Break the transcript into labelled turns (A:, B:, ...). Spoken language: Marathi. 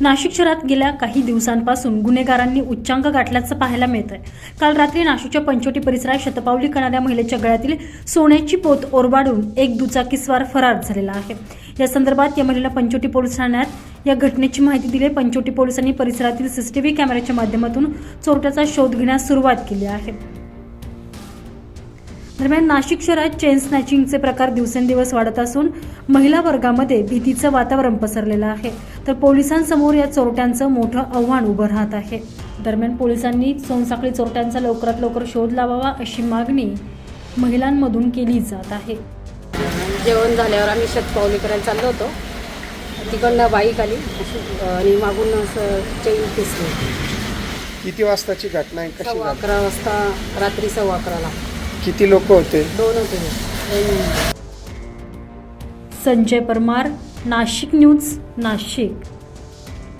A: नाशिक शहरात गेल्या काही दिवसांपासून गुन्हेगारांनी उच्चांक गाठल्याचं पाहायला मिळत आहे काल रात्री नाशिकच्या पंचवटी परिसरात शतपावली करणाऱ्या महिलेच्या गळ्यातील सोन्याची पोत ओरबाडून एक दुचाकीस्वार फरार झालेला आहे. या संदर्भात या महिलेला पंचवटी पोलीस ठाण्यात या घटनेची माहिती दिली. पंचवटी पोलिसांनी परिसरातील सीसीटीव्ही कॅमेऱ्याच्या माध्यमातून चोरट्याचा शोध घेण्यास सुरुवात केली आहे. दरम्यान नाशिक शहरात चेन स्नॅचिंगचे प्रकार दिवसेंदिवस वाढत असून महिला वर्गामध्ये भीतीचं वातावरण पसरलेलं आहे. तर पोलिसांसमोर या चोरट्यांचं मोठं आव्हान उभं राहत आहे. दरम्यान पोलिसांनी सोनसाखळी चोरट्यांचा लवकरात लवकर शोध लावावा अशी मागणी महिलांमधून केली जात आहे.
B: जेवण झाल्यावर आम्ही शतपावली करायला चाललो होतो. तिकडनं बाईक आली आणि मागून असं चैन दिसली
C: किती वाजताची घटना आहे?
B: अकरा वाजता रात्री सव्वा अकराला.
C: किती लोक होते?
B: दोन होते दोन
A: संजय परमार नाशिक न्यूज नाशिक.